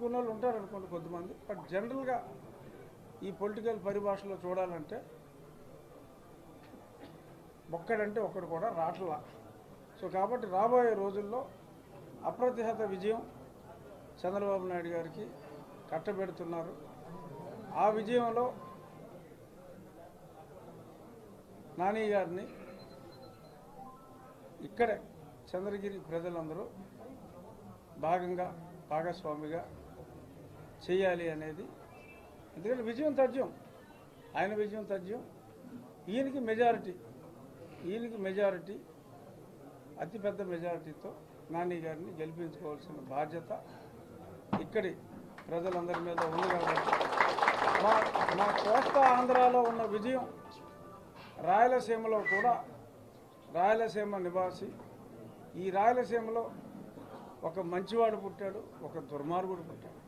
పట్టుకున్న వాళ్ళు ఉంటారు అనుకోండి కొద్దిమంది బట్ జనరల్గా ఈ పొలిటికల్ పరిభాషలో చూడాలంటే ఒక్కడంటే ఒక్కడు కూడా రాట్లా. సో కాబట్టి రాబోయే రోజుల్లో అప్రతిహత విజయం చంద్రబాబు నాయుడు గారికి కట్టబెడుతున్నారు. ఆ విజయంలో నాని గారిని ఇక్కడే చంద్రగిరి ప్రజలందరూ భాగంగా భాగస్వామిగా చేయాలి అనేది. ఎందుకంటే విజయం తథ్యం. ఆయన విజయం తథ్యం. ఈయనకి మెజారిటీ. ఈయనకి మెజారిటీ అతిపెద్ద మెజారిటీతో నాని గారిని గెలిపించుకోవాల్సిన బాధ్యత ఇక్కడి ప్రజలందరి మీద ఉంది కాబట్టి మా మా కోస్తా ఆంధ్రాలో ఉన్న విజయం రాయలసీమలో కూడా రాయలసీమ నివాసి. ఈ రాయలసీమలో ఒక మంచివాడు పుట్టాడు ఒక దుర్మార్గుడు పుట్టాడు.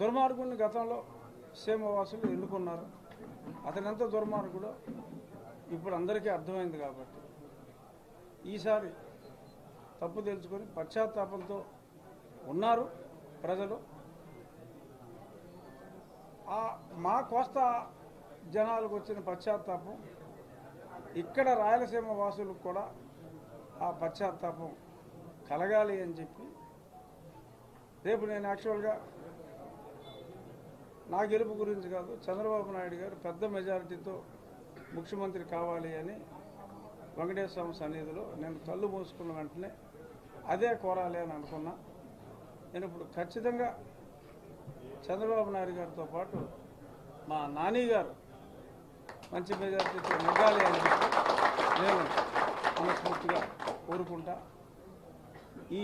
దుర్మార్గుడిని గతంలో సీమవాసులు ఎన్నుకున్నారు. అతను దుర్మార్గుడో ఇప్పుడు అందరికీ అర్థమైంది కాబట్టి. ఈసారి తప్పు తెలుసుకొని పశ్చాత్తాపంతో ఉన్నారు ప్రజలు. ఆ మా కోస్తా జనాలకు వచ్చిన పశ్చాత్తాపం ఇక్కడ రాయలసీమ వాసులకు కూడా ఆ పశ్చాత్తాపం కలగాలి అని చెప్పి రేపు నేను యాక్చువల్గా నా గెలుపు గురించి కాదు చంద్రబాబు నాయుడు గారు పెద్ద మెజారిటీతో ముఖ్యమంత్రి కావాలి అని వెంకటేశ్వర స్వామి సన్నిధిలో నేను కళ్ళు మూసుకున్న వెంటనే అదే కోరాలి అని అనుకున్నా. నేను ఇప్పుడు ఖచ్చితంగా చంద్రబాబు నాయుడు గారితో పాటు మా నాని గారు మంచి మెజార్టీతో నెగ్గాలి అని నేను మనస్ఫూర్తిగా కోరుకుంటా. ఈ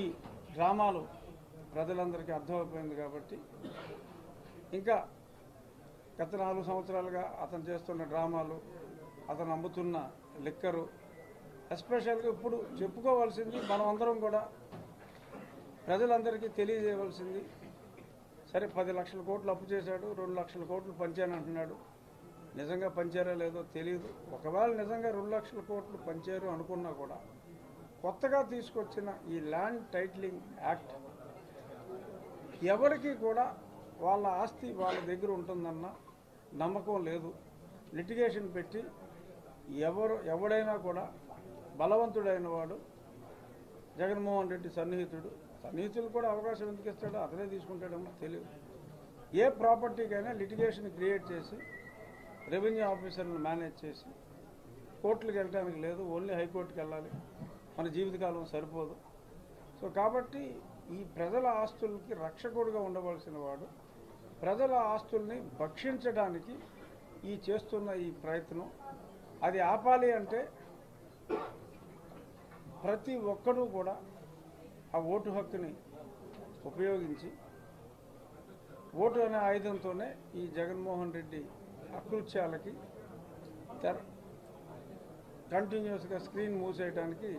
డ్రామాలు ప్రజలందరికీ అర్థమైపోయింది కాబట్టి ఇంకా గత నాలుగు సంవత్సరాలుగా అతను చేస్తున్న డ్రామాలు అతను అమ్ముతున్న లిక్కరు ఎస్పెషల్గా ఇప్పుడు చెప్పుకోవాల్సింది మనం అందరం కూడా ప్రజలందరికీ తెలియజేయవలసింది సరే పది లక్షల కోట్లు అప్పు చేశాడు రెండు లక్షల కోట్లు పంచానంటున్నాడు నిజంగా పంచారో లేదో తెలియదు ఒకవేళ నిజంగా రెండు లక్షల కోట్లు పంచారు అనుకున్నా కూడా కొత్తగా తీసుకొచ్చిన ఈ ల్యాండ్ టైటిలింగ్ యాక్ట్ ఎవరికి కూడా వాళ్ళ ఆస్తి వాళ్ళ దగ్గర ఉంటుందన్న నమ్మకం లేదు. లిటిగేషన్ పెట్టి ఎవరు ఎవడైనా కూడా బలవంతుడైన వాడు జగన్మోహన్ రెడ్డి సన్నిహితుడు సన్నిహితులు కూడా అవకాశం ఎందుకు ఇస్తాడో అతనే తీసుకుంటాడేమో తెలియదు. ఏ ప్రాపర్టీకైనా లిటిగేషన్ క్రియేట్ చేసి రెవెన్యూ ఆఫీసర్ని మేనేజ్ చేసి కోర్టులకు వెళ్ళడానికి లేదు ఓన్లీ హైకోర్టుకి వెళ్ళాలి. మన జీవితకాలం సరిపోదు. సో కాబట్టి ఈ ప్రజల ఆస్తులకి రక్షకుడుగా ఉండవలసిన వాడు ప్రజల ఆస్తుల్ని భక్షించడానికి ఈ చేస్తున్న ఈ ప్రయత్నం. అది ఆపాలి అంటే ప్రతి ఒక్కరూ కూడా ఆ ఓటు హక్కుని ఉపయోగించి ఓటు అనే ఆయుధంతోనే ఈ జగన్మోహన్ రెడ్డి అకృత్యాలకి తెర కంటిన్యూస్గా స్క్రీన్ మూసేయడానికి